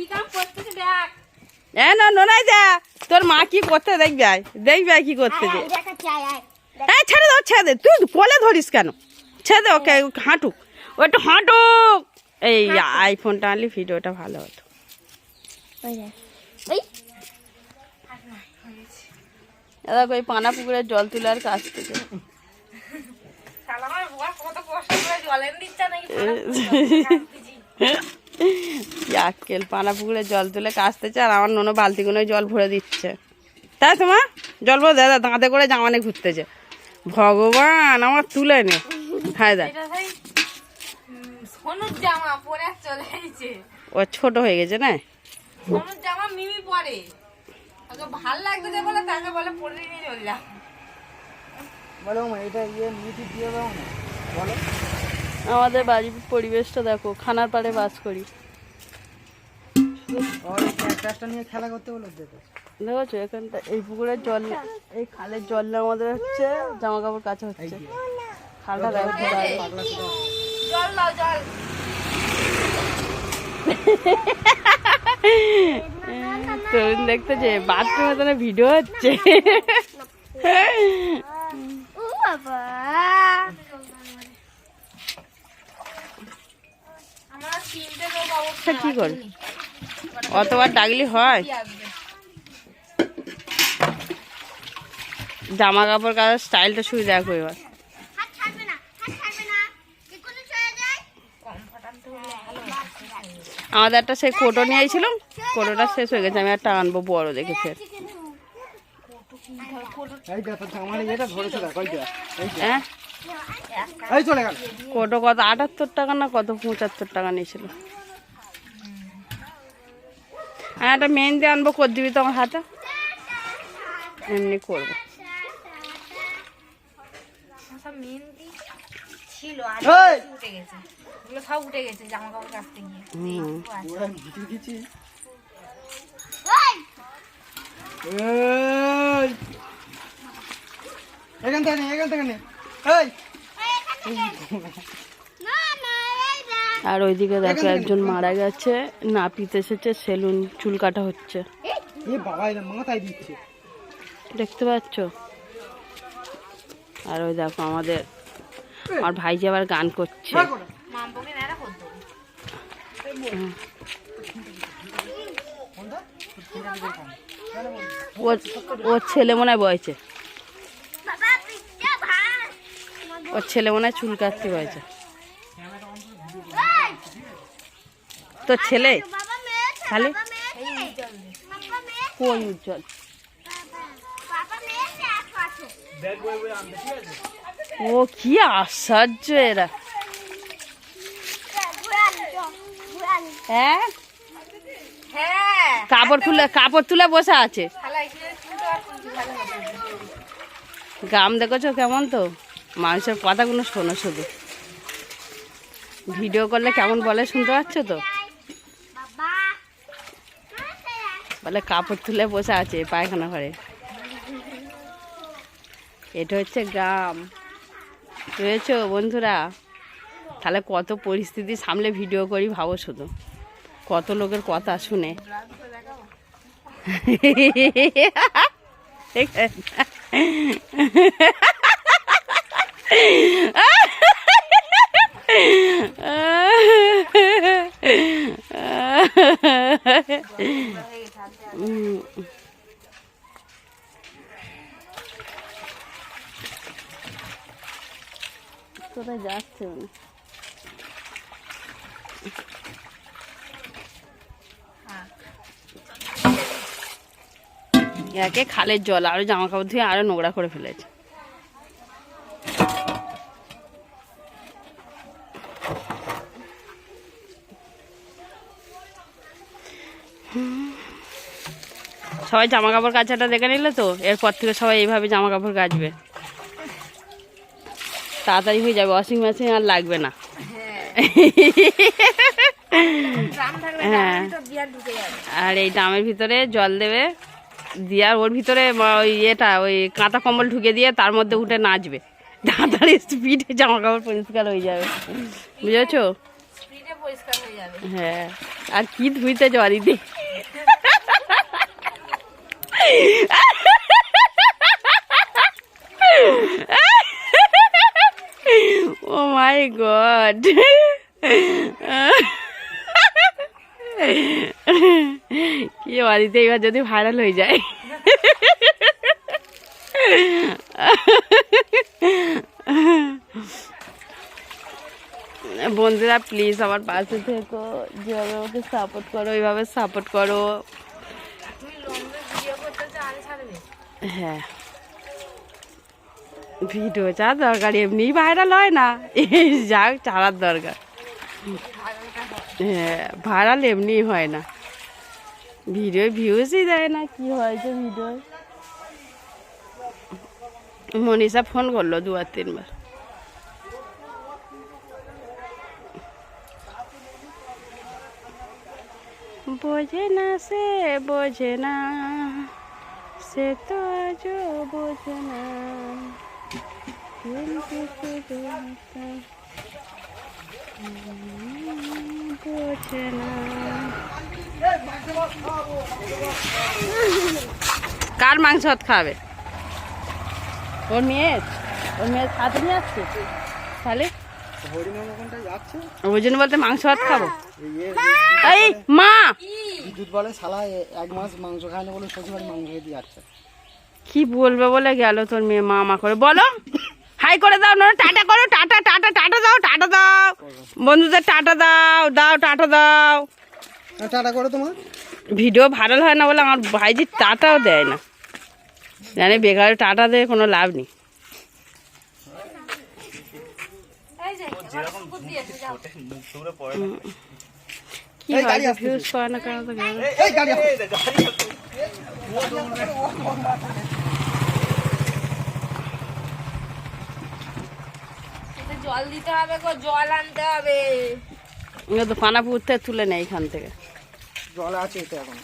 কি কাম করতেছে দেখ? এ না নোনাই যা। তোর মা কি করতে দেখবি আয়। দেখবি আয় কি করতে যে। দেখাচ্ছি আয় আয়। এই ছেড়ে দাও ছেড়ে দে। তুই কোলে ধরিস কেন? ছেড়ে দে ওকে হাঁটুক। ও একটু হাঁটুক। এই আইফোনটা আনলি ভিডিওটা ভালো হতো। ওই পানা পুকুরের জল তোলার কাজ থেকে। দিচ্ছে নাকি আক্কেল পানা পুকুরে জল তুলে কাচতেছে আর আমার নোনো বালতিগুলোয় জল ভরে দিচ্ছে। তাই তো মা? জল ভরে দাদা দাঁতে করে জামানে ঘুরতেছে। ভগবান আমার তুলে নে। হ্যাঁ দা ও ছোট হয়ে গেছে না? জামা মিমি পরে। ভালো লাগতেছে বলে তাকে বলে পরে নিয়ে চললাম। বলো মা এটা ইয়ে মিউটি দিয়ে দাও না? বলো। আমাদের বাড়ির পরিবেশটা দেখো, খানার পাড়ে বাস করি। এখানটা এই পুকুরের জল, এই খালের জল আমাদের হচ্ছে জামা কাপড় তরুণ দেখতে যে বাথরুমে ভিডিও হচ্ছে আমার তিনটে লোক অবস্থা তা কি কর? অতবার ডাকলি হয়? জামা কাপড় কাচার স্টাইলটা শুধু দেখো এবার। আমাদের একটা সেই কোটো নিয়ে এসেছিলাম কোটোটা শেষ হয়ে গেছে, আমি একটা আনব বড় দেখে ফের এই দেখো আমার এটা ধরেছে দেখো এই দেখ এই দেখ। হ্যাঁ? এই চলে গেল। কোটো কত আটাত্তর টাকা না কত পঁচাত্তর টাকা নিয়েছিল। হ্যাঁ একটা মেহেন্দি আনব কর দিবি তোমার হাতে? এমনি করব। ছিল এখান থেকে এখান থেকে নে। এই। আর ওইদিকে দেখো একজন মারা গেছে নাপিত এসেছে সেলুন চুল কাটা হচ্ছে। মাথায় দিচ্ছে। দেখতে পাচ্ছ? আর ওই দেখো আমাদের আমার ভাইজি আবার গান করছে। ওর ছেলে মনে হয় বয়ছে বাবা পিঠা ভাত ওর ছেলে মনে হয় চুল কাটতে হয়েছে তোর ছেলে? খালি? কোন উজ্জ্বল? ও কি আশ্চর্য এরা। হ্যাঁ? কাপড় তুলে কাপড় তুলে বসে আছে। গাম দেখেছ কেমন তো? মানুষের কথাগুলো শোনো শুধু। ভিডিও করলে কেমন বলে শুনতে পাচ্ছ তো? বলে কাপড় তুলে বসে আছে পায়খানা ঘরে। এটা হচ্ছে গ্রাম। বুঝেছ বন্ধুরা। তাহলে কত পরিস্থিতি সামলে ভিডিও করি ভাবো শুধু। কত লোকের কথা শুনে। কোথায় যাচ্ছে? একে খালের জল আরও জামা কাপড় ধুয়ে আরও নোংরা করে ফেলেছে সবাই জামা কাপড় কাচাটা দেখে নিলে তো? এরপর থেকে সবাই এইভাবে জামা কাপড় কাচবে। তাড়াতাড়ি হয়ে যাবে ওয়াশিং মেশিন আর লাগবে না। হ্যাঁ। আর এই ড্রামের ভিতরে জল দেবে, দিয়ে আর ওর ভিতরে ওই ইয়েটা, ওই কাঁথা কম্বল ঢুকে দিয়ে তার মধ্যে উঠে নাচবে। তাড়াতাড়ি স্পিডে জামা কাপড় পরিষ্কার হয়ে যাবে। বুঝেছ? হয়ে আর কি ধুইতে জরিতে ও মাই গড। কি বাড়িতে এবার যদি ভাইরাল হয়ে যায়। বন্ধুরা প্লিজ আমার পাশে থেকো। যেভাবে আমাকে সাপোর্ট করো ওইভাবে সাপোর্ট করো। হ্যাঁ। ভিডিও যা দরকার এমনি ভাইরাল হয় না। যাক চালার দরকার। হ্যাঁ ভাইরাল এমনি হয় না। ভিডিও ভিউজই দেয় না কি হয়েছে ভিডিও মনীষা ফোন করল দু আর তিনবার। বোঝে না সে বোঝে না সে তো আজও বোঝে না বোঝে না কার মাংস ভাত খাবে? ওর মেয়ের? ওর মেয়ের হাতে নিয়ে আসছে? তাহলে? ওই জন্য বলতে মাংস ভাত খাব। এই মা। বিদ্যুৎ বলে শালা এক মাস মাংস খায় না বলে শ্বশুরবাড়ি মাংস যাচ্ছে। কি বলবে বলে গেল তোর মেয়ে মা মা করে। বলো। হাই করে দাও না টাটা করো টাটা টাটা টাটা দাও টাটা দাও। বন্ধুদের টাটা দাও দাও টাটা দাও। টাটা করো তোমার। ভিডিও ভাইরাল হয় না বলে আমার ভাইজি টাটাও দেয় না। জানি বেকার টাটা দিয়ে কোনো লাভ নেই। এই যে এবার কুকুর দিয়েছে যাও। কি হয়? ভিউজ করে না কেন তো গেল এই গাড়ি জল দিতে হবে গো জল আনতে হবে। তো পানা পুকুরতে তুলে নেয় এখান থেকে। জল আছে এতে এখন।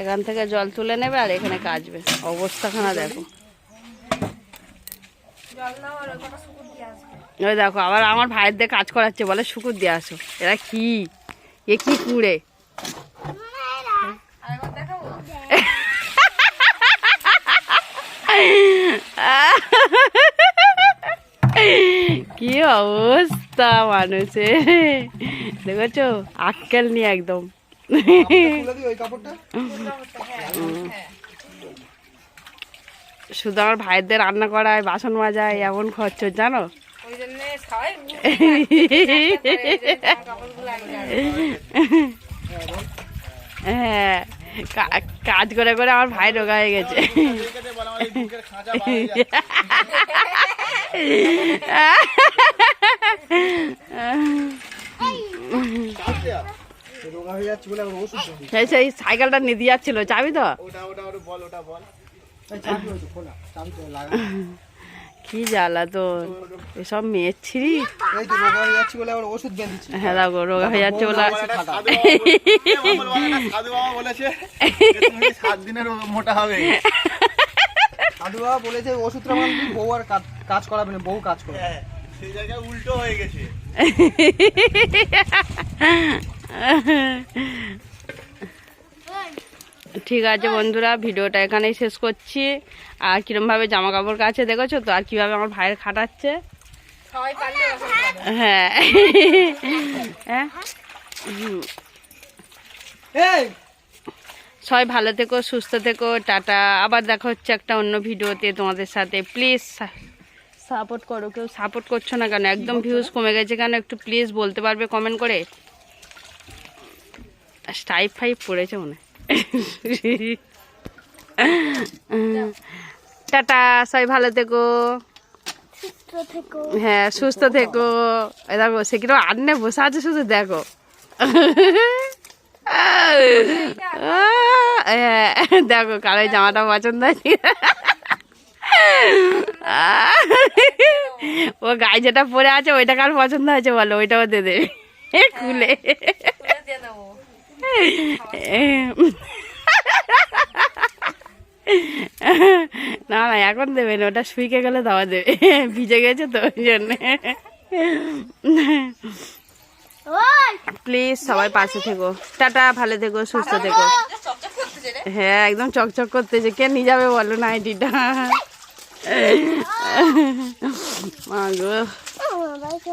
এখান থেকে জল তুলে নেবে আর এখানে কাচবে। অবস্থাখানা দেখো। ওই দেখো আবার আমার ভাইয়ের দিয়ে কাজ করাচ্ছে বলে শুকুর দিয়ে আসো। এরা কি? এ কি কুড়ে? কি অবস্থা মানুষের দেখেছ? আক্কেল নিয়ে একদম। শুধু আমার ভাইদের রান্না করায়, বাসন মাজায়, এমন খরচ জানো? হ্যাঁ কাজ করে করে আমার ভাই রোগা হয়ে গেছে হয়ে বলে সেই সেই সাইকেলটা নিয়ে যাচ্ছিল চাবি তো এই চাবি খোলা চাবি লাগা কি জ্বালা তো এসব মেয়ের রোগা হয়ে যাচ্ছে বলে আবার ওষুধ দিয়ে হ্যাঁ দেখো রোগা হয়ে যাচ্ছে বলে সাধু বাবা বলেছে। যে তুমি সাত দিনের মোটা হবে। সাধু বাবা বলেছে ওষুধটা আমার বউ আর কাজ- কাজ করাবে না বউ কাজ করবে। হ্যাঁ, সেই জায়গায় উল্টো হয়ে গেছে। ঠিক আছে বন্ধুরা ভিডিওটা এখানেই শেষ করছি। আর কিরমভাবে জামা কাপড় কাছে দেখেছ তো আর কীভাবে আমার ভাইয়ের খাটাচ্ছে। হ্যাঁ। হ্যাঁ। সবাই ভালো থেকো সুস্থ থেকো টাটা। আবার দেখা হচ্ছে একটা অন্য ভিডিওতে তোমাদের সাথে। প্লিজ সাপোর্ট করো কেউ সাপোর্ট করছ না কেন? একদম ভিউজ কমে গেছে কেন? একটু প্লিজ বলতে পারবে কমেন্ট করে? স্টাইপ ফাইপ পড়েছে মনে। টাটা সবাই ভালো থেকো। হ্যাঁ সুস্থ থেকো। দেখো সে কীরকম আন্নে বসে আছে শুধু দেখো। হ্যাঁ, দেখো কারও জামাটা পছন্দ আছে ও গায়ে যেটা পরে আছে ওইটা কার পছন্দ হয়েছে বলো ওইটাও দিয়ে দেবে খুলে। খুলে দেবো। না না এখন দেবে না ওটা শুইকে গেলে দেওয়া দেবে। ভিজে গেছে তো ওই জন্যে। প্লিজ সবাই পাশে থেকো। টাটা ভালো থেকো সুস্থ থেকো। হ্যাঁ একদম চকচক করতেছে। কে নিয়ে যাবে বলো নাইটিটা মা গো। ও বাবা।